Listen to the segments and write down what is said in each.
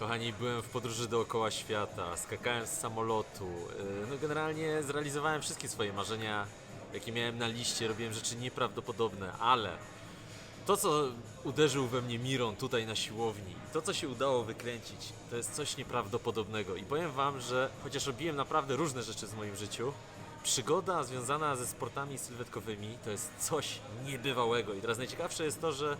Kochani, byłem w podróży dookoła świata, skakałem z samolotu. yy, No generalnie zrealizowałem wszystkie swoje marzenia, jakie miałem na liście, robiłem rzeczy nieprawdopodobne, ale to, co uderzył we mnie Miron tutaj na siłowni, to, co się udało wykręcić, to jest coś nieprawdopodobnego. I powiem Wam, że chociaż robiłem naprawdę różne rzeczy w moim życiu, przygoda związana ze sportami sylwetkowymi to jest coś niebywałego. I teraz najciekawsze jest to, że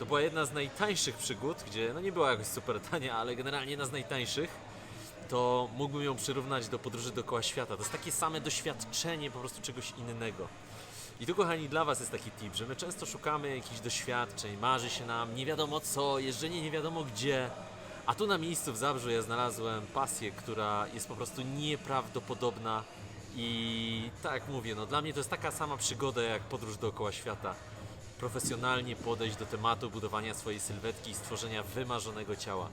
to była jedna z najtańszych przygód, gdzie no nie była jakoś super tania, ale generalnie jedna z najtańszych to mógłbym ją przyrównać do podróży dookoła świata. To jest takie same doświadczenie po prostu czegoś innego. I tu, kochani, dla Was jest taki tip, że my często szukamy jakichś doświadczeń, marzy się nam nie wiadomo co, jeżdżenie nie wiadomo gdzie. A tu na miejscu w Zabrzu ja znalazłem pasję, która jest po prostu nieprawdopodobna i tak jak mówię, no dla mnie to jest taka sama przygoda jak podróż dookoła świata. Profesjonalnie podejść do tematu budowania swojej sylwetki i stworzenia wymarzonego ciała.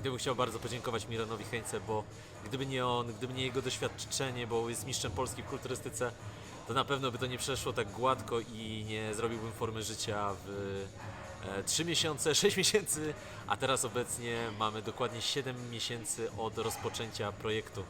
I tu bym chciał bardzo podziękować Mironowi Heńce, bo gdyby nie on, gdyby nie jego doświadczenie, bo jest mistrzem Polski w kulturystyce, to na pewno by to nie przeszło tak gładko i nie zrobiłbym formy życia w e, 3 miesiące, 6 miesięcy, a teraz obecnie mamy dokładnie 7 miesięcy od rozpoczęcia projektu.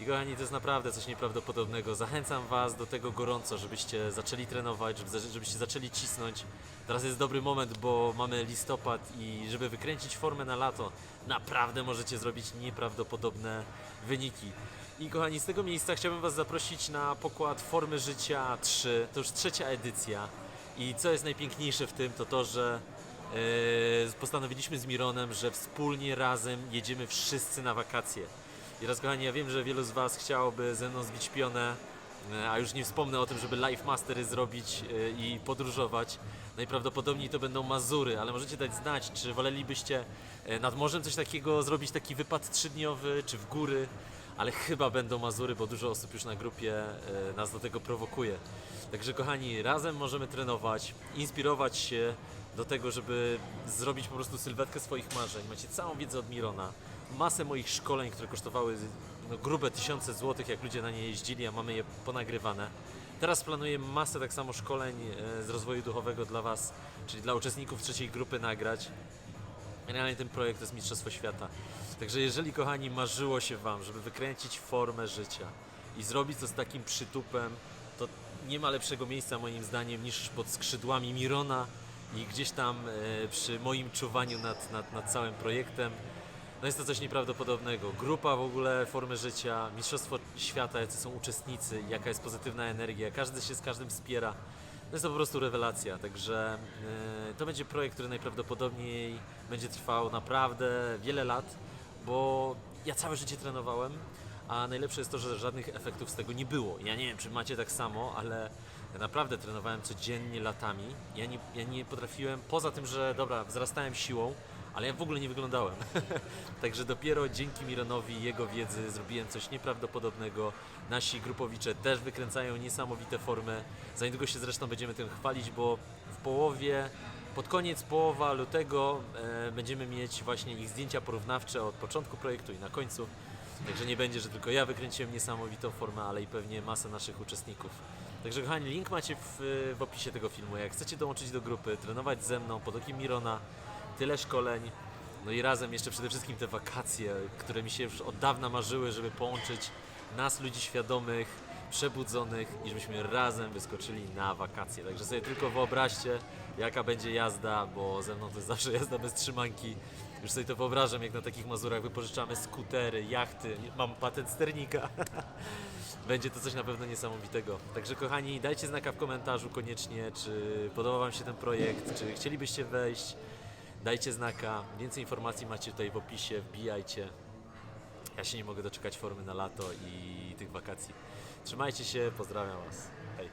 I kochani, to jest naprawdę coś nieprawdopodobnego. Zachęcam Was do tego gorąco, żebyście zaczęli trenować, żeby, żebyście zaczęli cisnąć. Teraz jest dobry moment, bo mamy listopad i żeby wykręcić formę na lato, naprawdę możecie zrobić nieprawdopodobne wyniki. I kochani, z tego miejsca chciałbym Was zaprosić na pokład Formy Życia 3. To już trzecia edycja. I co jest najpiękniejsze w tym, to to, że e, postanowiliśmy z Mironem, że wspólnie razem jedziemy wszyscy na wakacje. I teraz, kochani, ja wiem, że wielu z Was chciałoby ze mną zbić pionę, a już nie wspomnę o tym, żeby live mastery zrobić e, i podróżować. Najprawdopodobniej to będą Mazury, ale możecie dać znać, czy wolelibyście e, nad morzem coś takiego zrobić, taki wypad trzydniowy, czy w góry, ale chyba będą Mazury, bo dużo osób już na grupie e, nas do tego prowokuje. Także, kochani, razem możemy trenować, inspirować się do tego, żeby zrobić po prostu sylwetkę swoich marzeń. Macie całą wiedzę od Mirona, masę moich szkoleń, które kosztowały no, grube tysiące złotych, jak ludzie na nie jeździli, a mamy je ponagrywane. Teraz planuję masę tak samo szkoleń e, z rozwoju duchowego dla Was, czyli dla uczestników trzeciej grupy nagrać. Generalnie ten projekt to jest Mistrzostwo Świata. Także jeżeli, kochani, marzyło się Wam, żeby wykręcić formę życia i zrobić to z takim przytupem, to nie ma lepszego miejsca moim zdaniem niż pod skrzydłami Mirona i gdzieś tam e, przy moim czuwaniu nad, nad, nad całym projektem. No jest to coś nieprawdopodobnego. Grupa w ogóle formy życia, Mistrzostwo Świata, jacy są uczestnicy, jaka jest pozytywna energia, każdy się z każdym wspiera. No jest to po prostu rewelacja, także e, to będzie projekt, który najprawdopodobniej będzie trwał naprawdę wiele lat, bo ja całe życie trenowałem, a najlepsze jest to, że żadnych efektów z tego nie było. Ja nie wiem, czy macie tak samo, ale ja naprawdę trenowałem codziennie latami. Ja nie, ja nie potrafiłem, poza tym, że dobra, wzrastałem siłą, ale ja w ogóle nie wyglądałem. Także dopiero dzięki Mironowi i jego wiedzy zrobiłem coś nieprawdopodobnego. Nasi grupowicze też wykręcają niesamowite formy. Za niedługo się zresztą będziemy tym chwalić, bo w połowie, pod koniec połowa lutego e, będziemy mieć właśnie ich zdjęcia porównawcze od początku projektu i na końcu. Także nie będzie, że tylko ja wykręciłem niesamowitą formę, ale i pewnie masę naszych uczestników. Także kochani, link macie w, w opisie tego filmu. Jak chcecie dołączyć do grupy, trenować ze mną pod okiem Mirona, tyle szkoleń, no i razem jeszcze przede wszystkim te wakacje, które mi się już od dawna marzyły, żeby połączyć nas, ludzi świadomych, przebudzonych i żebyśmy razem wyskoczyli na wakacje. Także sobie tylko wyobraźcie, jaka będzie jazda, bo ze mną to jest zawsze jazda bez trzymanki. Już sobie to wyobrażam, jak na takich mazurach wypożyczamy skutery, jachty, mam patent sternika. Będzie to coś na pewno niesamowitego. Także kochani, dajcie znaka w komentarzu koniecznie, czy podoba Wam się ten projekt, czy chcielibyście wejść. Dajcie znaka. Więcej informacji macie tutaj w opisie, wbijajcie. Ja się nie mogę doczekać formy na lato i tych wakacji. Trzymajcie się, pozdrawiam Was. Hej.